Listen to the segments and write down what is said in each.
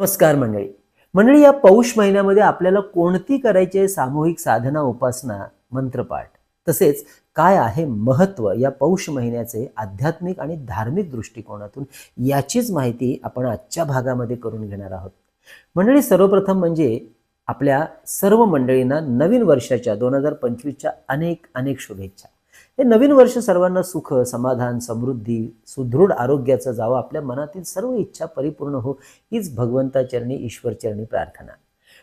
नमस्कार मंडळी. मंडळी या पौष महिन्यामध्ये आपल्याला कोणती करायची आहे सामूहिक साधना उपासना मंत्रपाठ? तसेच काय आहे महत्त्व या पौष महिन्याचे आध्यात्मिक आणि धार्मिक दृष्टिकोनातून याचीच माहिती आपण आजच्या भागामध्ये करून घेणार आहोत. मंडळी सर्वप्रथम म्हणजे आपल्या सर्व मंडळींना नवीन वर्षाच्या दोन हजार पंचवीसच्या अनेक अनेक शुभेच्छा. हे नवीन वर्ष सर्वांना सुख समाधान समृद्धी सुदृढ आरोग्याचं जावं आपल्या मनातील सर्व इच्छा परिपूर्ण हो हीच भगवंताचरणी ईश्वरचरणी प्रार्थना.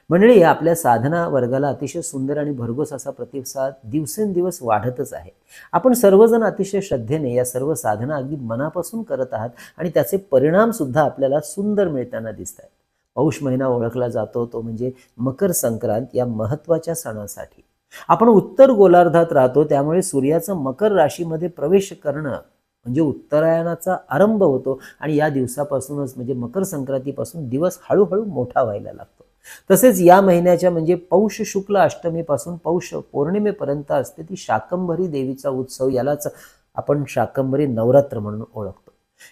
मंडळी आपल्या साधना वर्गाला अतिशय सुंदर आणि भरघोस असा प्रतिसाद दिवसेंदिवस वाढतच आहे. आपण सर्वजण अतिशय श्रद्धेने या सर्व साधना अगदी मनापासून करत आहात आणि त्याचे परिणाम सुद्धा आपल्याला सुंदर मिळताना दिसत आहेत पौष महिना ओळखला जातो तो म्हणजे मकर संक्रांत या महत्त्वाच्या सणासाठी. आपण उत्तर गोलार्धात राहतो त्यामुळे सूर्याचं मकर राशीमध्ये प्रवेश करणं म्हणजे उत्तरायणाचा आरंभ होतो आणि या दिवसापासूनच म्हणजे मकर संक्रांतीपासून दिवस हळूहळू मोठा व्हायला लागतो. तसेच या महिन्याच्या म्हणजे पौष शुक्ल अष्टमीपासून पौष पौर्णिमेपर्यंत असते ती शाकंभरी देवीचा उत्सव यालाच आपण शाकंभरी नवरात्र म्हणून ओळखतो.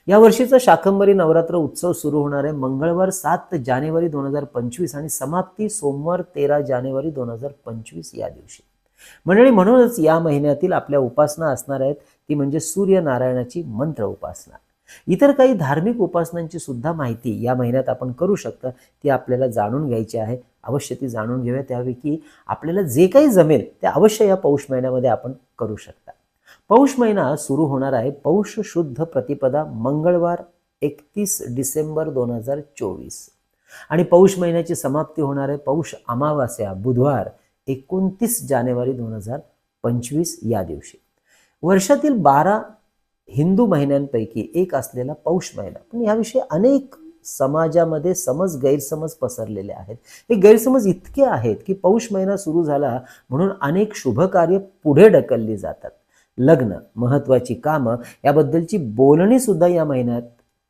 या वर्षीचा शाकंभरी नवरात्र उत्सव सुरू होणार आहे. मंगळवार सात जानेवारी दोन हजार पंचवीस आणि समाप्ती सोमवार तेरा जानेवारी दोन हजार पंचवीस या दिवशी. मंडळी म्हणूनच या महिन्यातील आपल्या उपासना असणार आहेत. ती म्हणजे सूर्यनारायणाची मंत्र उपासना. इतर काही धार्मिक उपासनांची सुद्धा माहिती या महिन्यात आपण करू शकता. ती आपल्याला जाणून घ्यायची आहे. अवश्य ती जाणून घेऊया. त्यापैकी आपल्याला जे काही जमेल ते अवश्य या पौष महिन्यामध्ये आपण करू शकता. पौष महिना सुरू होणार आहे. पौष शुद्ध प्रतिपदा मंगळवार एकतीस डिसेंबर दोन हजार चोवीस. आणि पौष महिन्याची समाप्ती होणार आहे. पौष अमावास्या बुधवार एकोणतीस जानेवारी दोन हजार पंचवीस या दिवशी. वर्षातील बारा हिंदू महिन्यांपैकी एक असलेला पौष महिना. पण याविषयी अनेक समाजामध्ये समज गैरसमज पसरलेले आहेत. हे गैरसमज इतके आहेत की पौष महिना सुरू झाला म्हणून अनेक शुभ कार्य पुढे ढकलली जातात. लग्न महत्त्वाची कामं याबद्दलची बोलणीसुद्धा या महिन्यात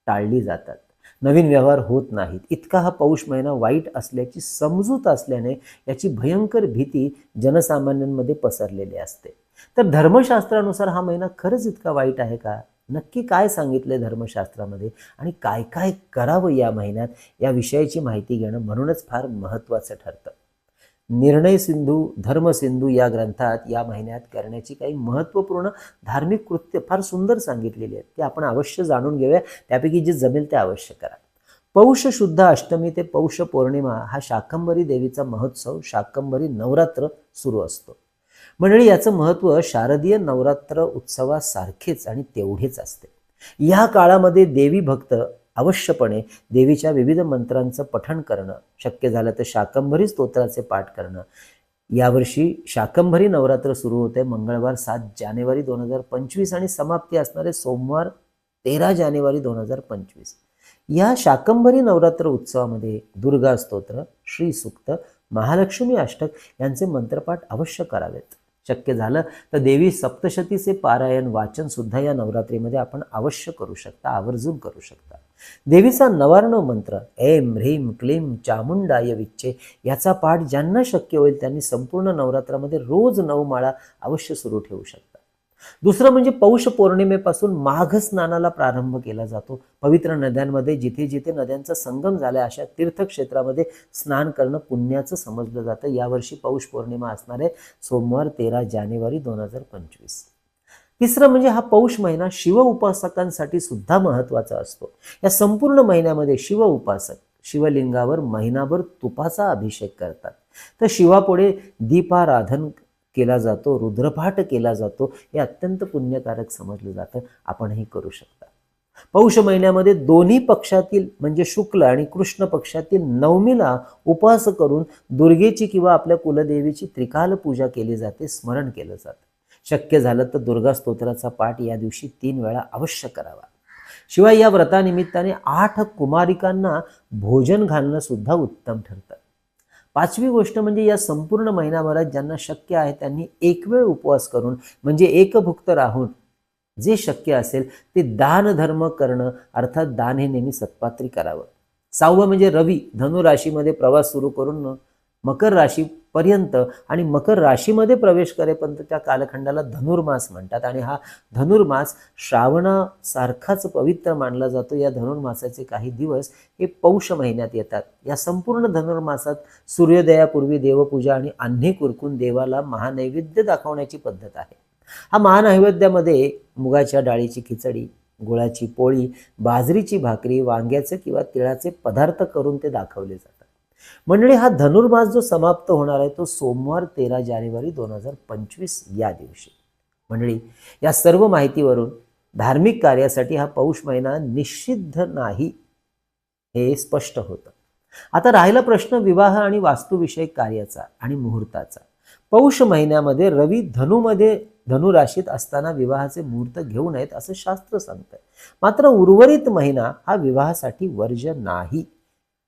टाळली जातात. नवीन व्यवहार होत नाहीत. इतका हा पौष महिना वाईट असल्याची समजूत असल्याने याची भयंकर भीती जनसामान्यांमध्ये पसरलेली असते. तर धर्मशास्त्रानुसार हा महिना खरंच इतका वाईट आहे का? नक्की काय सांगितलंय धर्मशास्त्रामध्ये? आणि काय काय करावं या महिन्यात? या विषयाची माहिती घेणं म्हणूनच फार महत्त्वाचं ठरतं. निर्णय सिंधू धर्मसिंधू या ग्रंथात या महिन्यात करण्याची काही महत्त्वपूर्ण धार्मिक कृत्य फार सुंदर सांगितलेली आहेत. ते आपण अवश्य जाणून घेऊया. त्यापैकी जे जमेल ते अवश्य करा. पौष शुद्ध अष्टमी ते पौष पौर्णिमा हा शाकंभरी देवीचा महोत्सव शाकंभरी नवरात्र सुरू असतो. मंडळी याचं महत्त्व शारदीय नवरात्र उत्सवासारखेच आणि तेवढेच असते. या काळामध्ये देवी भक्त अवश्यपणे देवीच्या विविध मंत्रांचं पठण करणं. शक्य झालं तर शाकंभरी स्तोत्राचे पाठ करणं. यावर्षी शाकंभरी नवरात्र सुरू होते. मंगळवार सात जानेवारी दोन हजार पंचवीस आणि समाप्ती असणारे सोमवार तेरा जानेवारी दोन हजार पंचवीस. या शाकंभरी नवरात्र उत्सवामध्ये दुर्गा स्तोत्र श्री सुक्त महालक्ष्मी अष्टक यांचे मंत्रपाठ अवश्य करावेत. शक्य झालं तर देवी सप्तशतीचे पारायण वाचन सुद्धा या नवरात्रीमध्ये आपण अवश्य करू शकता आवर्जून करू शकता. देवीचा नवार्ण मंत्र ऐम ह्रीम क्लीम चामुंडाय विच्छे याचा पाठ ज्यांना शक्य होईल त्यांनी संपूर्ण नवरात्रामध्ये रोज नऊ माळा अवश्य सुरू ठेवू शकता. दुसरं म्हणजे पौष पौर्णिमेपासून माघ स्नानाला प्रारंभ केला जातो. पवित्र नद्यांमध्ये जिथे जिथे नद्यांचा संगम झाला अशा तीर्थक्षेत्रामध्ये स्नान करणं पुण्याचं समजलं जातं. यावर्षी पौष पौर्णिमा असणार आहे सोमवार तेरा जानेवारी दोन हजार पंचवीस. तिसरं म्हणजे हा पौष महिना शिव उपासकांसाठी सुद्धा महत्त्वाचा असतो. या संपूर्ण महिन्यामध्ये शिव उपासक शिवलिंगावर महिनाभर तुपाचा अभिषेक करतात. तर शिवापुढे दीपाराधन केला जातो रुद्रपाठ केला जातो हे अत्यंत पुण्यकारक समजलं जातं. आपणही करू शकता. पौष महिन्यामध्ये दोन्ही पक्षातील म्हणजे शुक्ल आणि कृष्ण पक्षातील नवमीला उपवास करून दुर्गेची किंवा आपल्या कुलदेवीची त्रिकाल पूजा केली जाते स्मरण केलं जातं. शक्य झालं तर दुर्गा स्तोत्राचा पाठ या दिवशी तीन वेळा अवश्य करावा. शिवाय या व्रतानिमित्ताने आठ कुमारिकांना भोजन घालणं सुद्धा उत्तम ठरतं. पाचवी गोष्ट म्हणजे या संपूर्ण महिनाभरात ज्यांना शक्य आहे त्यांनी एक वेळ उपवास करून म्हणजे एकभुक्त राहून जे शक्य असेल ते दान धर्म करणं अर्थात दान हे नेहमी सत्पात्री करावं. सहावं म्हणजे रवी धनुराशीमध्ये प्रवास सुरू करून मकर राशीपर्यंत आणि मकर राशीमध्ये प्रवेश करेपर्यंत त्या कालखंडाला धनुर्मास म्हणतात. आणि हा धनुर्मास श्रावणासारखाच पवित्र मानला जातो. या धनुर्मासाचे काही दिवस हे पौष महिन्यात येतात. या संपूर्ण धनुर्मासात सूर्योदयापूर्वी देवपूजा आणि आन्ही कुरकून देवाला महानैवेद्य दाखवण्याची पद्धत आहे. हा महानैवेद्यामध्ये मुगाच्या डाळीची खिचडी गुळाची पोळी बाजरीची भाकरी वांग्याचे किंवा तिळाचे पदार्थ करून ते दाखवले जातात. मंडळी हा धनुर्मास जो समाप्त होणार आहे तो सोमवार तेरा जानेवारी दोन हजार पंचवीस या दिवशी. मंडळी या सर्व माहितीवरून धार्मिक कार्यासाठी हा पौष महिना निषिद्ध नाही हे स्पष्ट होतं. आता राहिला प्रश्न विवाह आणि वास्तुविषयक कार्याचा आणि मुहूर्ताचा. पौष महिन्यामध्ये रवी धनुमध्ये धनुराशीत असताना विवाहाचे मुहूर्त घेऊ नयेत असं शास्त्र सांगतंय. मात्र उर्वरित महिना हा विवाहासाठी वर्ज नाही.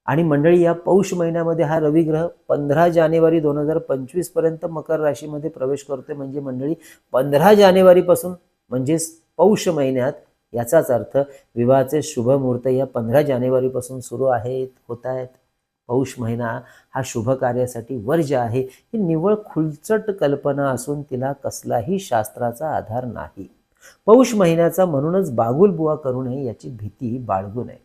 आणि मंडळी या पौष महिन्यामध्ये हा रविग्रह पंधरा जानेवारी दोन हजार पंचवीसपर्यंत मकर राशीमध्ये प्रवेश करतोय. म्हणजे मंडळी पंधरा जानेवारीपासून म्हणजेच पौष महिन्यात याचाच अर्थ विवाहाचे शुभ मुहूर्त या पंधरा जानेवारीपासून सुरू आहेत होत आहेत. पौष महिना हा शुभ कार्यासाठी वर्ज आहे ही निव्वळ खुलचट कल्पना असून तिला कसलाही शास्त्राचा आधार नाही. पौष महिन्याचा म्हणूनच बागुलबुवा करू नये याची भीती बाळगू नये.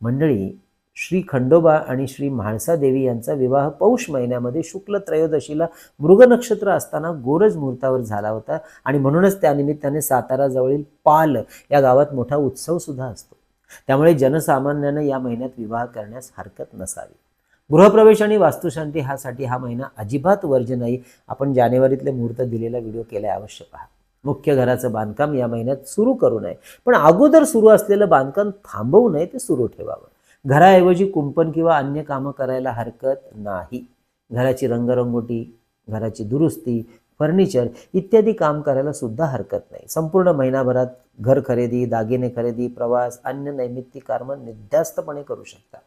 मंडळी श्री खंडोबा आणि श्री म्हाळसा देवी यांचा विवाह पौष महिन्यामध्ये शुक्ल त्रयोदशीला मृग नक्षत्र असताना गोरज मुहूर्तावर झाला होता. आणि म्हणूनच त्यानिमित्ताने साताराजवळील पाल या गावात मोठा उत्सव सुद्धा असतो. त्यामुळे जनसामान्यानं या महिन्यात विवाह करण्यास हरकत नसावी. गृहप्रवेश आणि वास्तुशांती ह्यासाठी हा महिना अजिबात वर्ज नाही. आपण जानेवारीतले मुहूर्त दिलेला व्हिडिओ केला आवश्यक पहा. मुख्य घराचं बांधकाम या महिन्यात सुरू करू नये. पण अगोदर सुरू असलेलं बांधकाम थांबवू नये ते सुरू ठेवावं. घराऐवजी कुंपण किंवा अन्य कामं करायला हरकत नाही. घराची रंगरंगोटी घराची दुरुस्ती फर्निचर इत्यादी काम करायला सुद्धा हरकत नाही. संपूर्ण महिनाभरात घर खरेदी दागिने खरेदी प्रवास अन्य नैमित्तिक कर्म निर्ध्यास्तपणे करू शकता.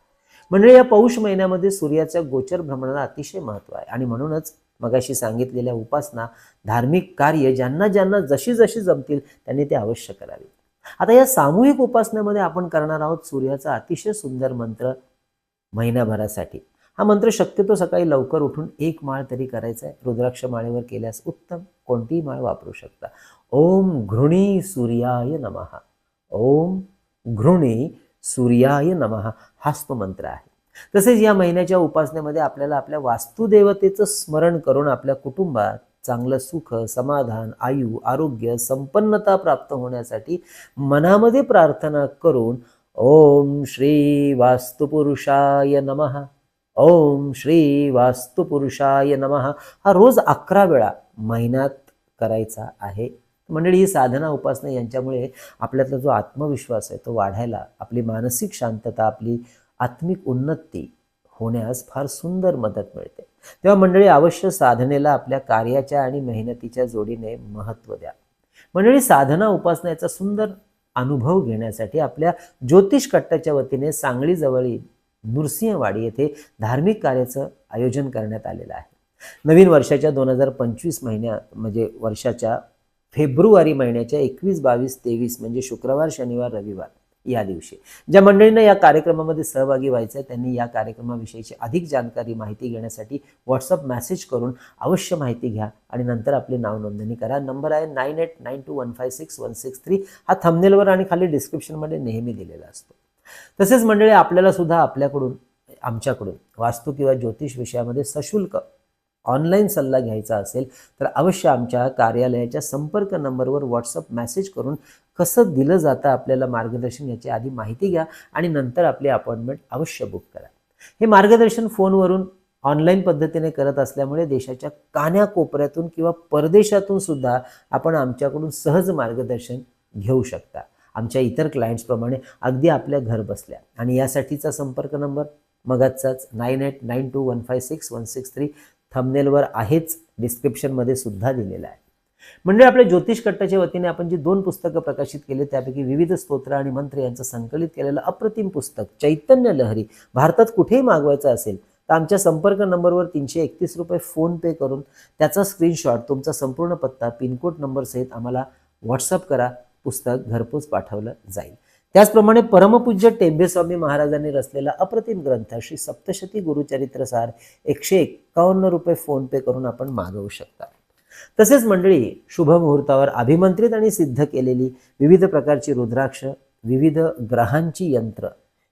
म्हणजे या पौष महिन्यामध्ये सूर्याच्या गोचर भ्रमणाला अतिशय महत्त्व आहे. आणि म्हणूनच मगाशी सांगितलेल्या उपासना धार्मिक कार्य ज्यांना ज्यांना जशी जशी जमतील त्यांनी ते अवश्य करावी आता या सामूहिक उपासनेमध्ये आपण करणार आहोत सूर्याचा अतिशय सुंदर मंत्र महिनाभरासाठी. हा मंत्र शक्यतो सकाळी लवकर उठून एक माळ तरी करायचा आहे. रुद्राक्ष माळेवर केल्यास उत्तम. कोणतीही माळ वापरू शकता. ओम घृणी सूर्याय नमः. ओम घृणी सूर्याय नमहा हाच तो मंत्र आहे. तसेच या महिन्याच्या उपासनेमध्ये आपल्याला आपल्या वास्तुदेवतेचं स्मरण करून आपल्या कुटुंबात चांगलं सुख समाधान आयु आरोग्य संपन्नता प्राप्त होण्यासाठी मनामध्ये प्रार्थना करून ओम श्री वास्तुपुरुषाय नमः. ओम श्री वास्तुपुरुषाय नमः. हा रोज अकरा वेळा महिन्यात करायचा आहे. मंडळी ही साधना उपासना यांच्यामुळे आपल्यातला जो आत्मविश्वास आहे तो वाढायला आपली मानसिक शांतता आपली आत्मिक उन्नती होण्यास फार सुंदर मदत मिळते. तेव्हा मंडळी अवश्य साधनेला आपल्या कार्याच्या आणि मेहनतीच्या जोडीने महत्त्व द्या. मंडळी साधना उपासनाचा सुंदर अनुभव घेण्यासाठी आपल्या ज्योतिष कट्ट्याच्या वतीने सांगलीजवळील नृसिंहवाडी येथे धार्मिक कार्याचं आयोजन करण्यात आलेलं आहे. नवीन वर्षाच्या दोन हजार पंचवीस महिन्यात म्हणजे वर्षाच्या फेब्रुवारी महिन्याच्या एकवीस बावीस तेवीस म्हणजे शुक्रवार शनिवार रविवार. या दिवशी. ज्या मंडळींना या कार्यक्रमामध्ये सहभागी व्हायचं आहे त्यांनी या कार्यक्रमाविषयीची अधिक जानकारी माहिती घेण्यासाठी व्हॉट्सअप मेसेज करून अवश्य माहिती घ्या आणि नंतर आपली नाव नोंदणी करा. नंबर आहे nine eight nine two one five six one six three. हा थंबनेलवर आणि खाली डिस्क्रिप्शनमध्ये नेहमी दिलेला असतो. तसेच मंडळी आपल्याला सुद्धा आपल्याकडून आमच्याकडून वास्तू किंवा ज्योतिष विषयामध्ये सशुल्क ऑनलाईन सल्ला घ्यायचा असेल तर अवश्य आमच्या कार्यालयाच्या संपर्क नंबरवर व्हॉट्सअप मेसेज करून कसं दिलं जातं आपल्याला मार्गदर्शन याची आधी माहिती घ्या आणि नंतर आपली अपॉइंटमेंट अवश्य बुक करा. हे मार्गदर्शन फोनवरून ऑनलाईन पद्धतीने करत असल्यामुळे देशाच्या कान्याकोपऱ्यातून किंवा परदेशातून सुद्धा आपण आमच्याकडून सहज मार्गदर्शन घेऊ शकता. आमच्या इतर क्लायंट्सप्रमाणे अगदी आपल्या घर बसल्या. आणि यासाठीचा संपर्क number मगाचाच nine eight nine two one five six one six three थंबनेलवर आहेच डिस्क्रिप्शनमध्ये सुद्धा दिलेला आहे. म्हणजे आपल्या ज्योतिष कट्टाच्या वतीने आपण जी दोन पुस्तकं प्रकाशित केली त्यापैकी विविध स्तोत्र आणि मंत्र यांचं संकलित केलेलं अप्रतिम पुस्तक चैतन्य लहरी भारतात कुठेही मागवायचं असेल तर आमच्या संपर्क नंबरवर तीनशे एकतीस रुपये फोन पे करून त्याचा स्क्रीनशॉट तुमचा संपूर्ण पत्ता पिनकोड नंबर सहित आम्हाला व्हॉट्सअप करा पुस्तक घरपोच पाठवलं जाईल. त्याचप्रमाणे परमपूज्य टेंबेस्वामी महाराजांनी रचलेला अप्रतिम ग्रंथ श्री सप्तशती गुरुचरित्रसार एकशे एक्कावन्न रुपये फोन पे करून आपण मागवू शकता. तसेच मंडळी शुभ मुहूर्तावर अभिमंत्रित आणि सिद्ध केलेली विविध प्रकारची रुद्राक्ष विविध ग्रहांची यंत्र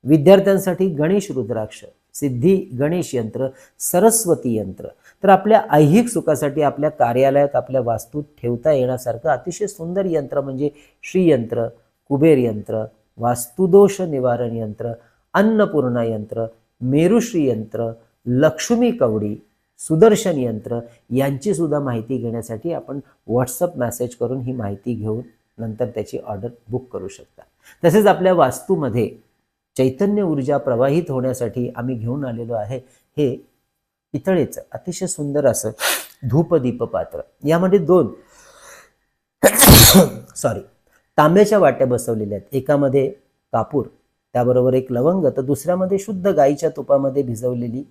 विद्यार्थ्यांसाठी गणेश रुद्राक्ष सिद्धी गणेश यंत्र सरस्वती यंत्र. तर आपल्या ऐहिक सुखासाठी आपल्या कार्यालयात आपल्या वास्तूत ठेवता येण्यासारखं अतिशय सुंदर यंत्र म्हणजे श्रीयंत्र कुबेर यंत्र वास्तुदोष निवारण यंत्र अन्नपूर्णा यंत्र मेरुश्री यंत्र लक्ष्मी कवडी सुदर्शन यंत्र यांची सुद्धा माहिती घेण्यासाठी आपण व्हॉट्सअप मेसेज करून ही माहिती घेऊन नंतर त्याची ऑर्डर बुक करू शकता. तसेच आपल्या वास्तूमध्ये चैतन्य ऊर्जा प्रवाहित होण्यासाठी आम्ही घेऊन आलेलो आहे हे पितळेचं अतिशय सुंदर असं धूपदीप पात्र. यामध्ये दोन सॉरी तांब्याच्या वाट्या बसवलेल्या आहेत. एकामध्ये कापूर त्याबरोबर एक लवंग तर दुसऱ्यामध्ये शुद्ध गाईच्या तुपामध्ये भिजवलेली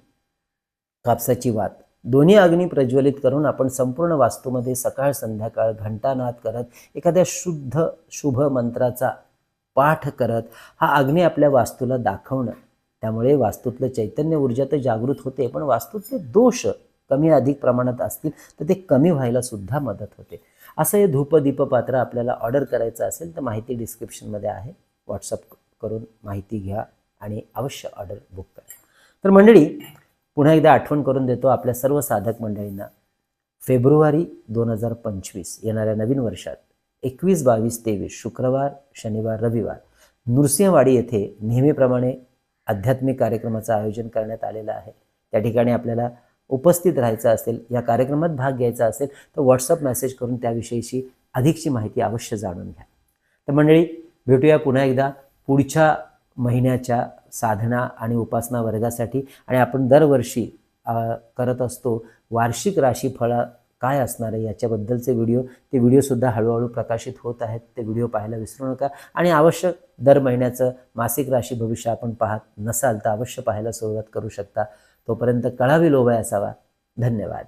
कापसाची वात. दोन्ही अग्नी प्रज्वलित करून आपण संपूर्ण वास्तूमध्ये सकाळ संध्याकाळ घंटानाद करत एखाद्या शुद्ध शुभ मंत्राचा पाठ करत हा अग्नी आपल्या वास्तूला दाखवणं. त्यामुळे वास्तूतलं चैतन्य ऊर्जा तर जागृत होते पण वास्तूतले दोष कमी अधिक प्रमाणात असतील तर ते कमी व्हायला सुद्धा मदत होते. असं हे धूपदीप पात्र आपल्याला ऑर्डर करायचं असेल तर माहिती डिस्क्रिप्शनमध्ये आहे. व्हॉट्सअप करून माहिती घ्या आणि अवश्य ऑर्डर बुक करा. तर मंडळी पुन्हा एकदा आठवण करून देतो आपल्या सर्व साधक मंडळींना. फेब्रुवारी दोन हजार पंचवीस येणाऱ्या नवीन वर्षात एकवीस बावीस तेवीस शुक्रवार शनिवार रविवार नृसिंहवाडी येथे नेहमीप्रमाणे आध्यात्मिक कार्यक्रमाचं आयोजन करण्यात आलेलं आहे. त्या ठिकाणी आपल्याला उपस्थित राहायचं असेल या कार्यक्रमात भाग घ्यायचा असेल तर व्हॉट्सअप मेसेज करून त्याविषयीची अधिकची माहिती अवश्य जाणून घ्या. तर मंडळी भेटूया पुन्हा एकदा पुढच्या महिन्याच्या साधना आणि उपासना वर्गासाठी आणि आपण दरवर्षी करत असतो वार्षिक राशीफळ काय असणार आहे याच्याबद्दलचे व्हिडिओ. ते व्हिडिओसुद्धा हळूहळू प्रकाशित होत आहेत. ते व्हिडिओ पाहायला विसरू नका. आणि अवश्य दर महिन्याचं मासिक राशी भविष्य आपण पाहत नसाल तर अवश्य पाहायला सुरुवात करू शकता. तोपर्यंत कळावी लोभय असावा. धन्यवाद.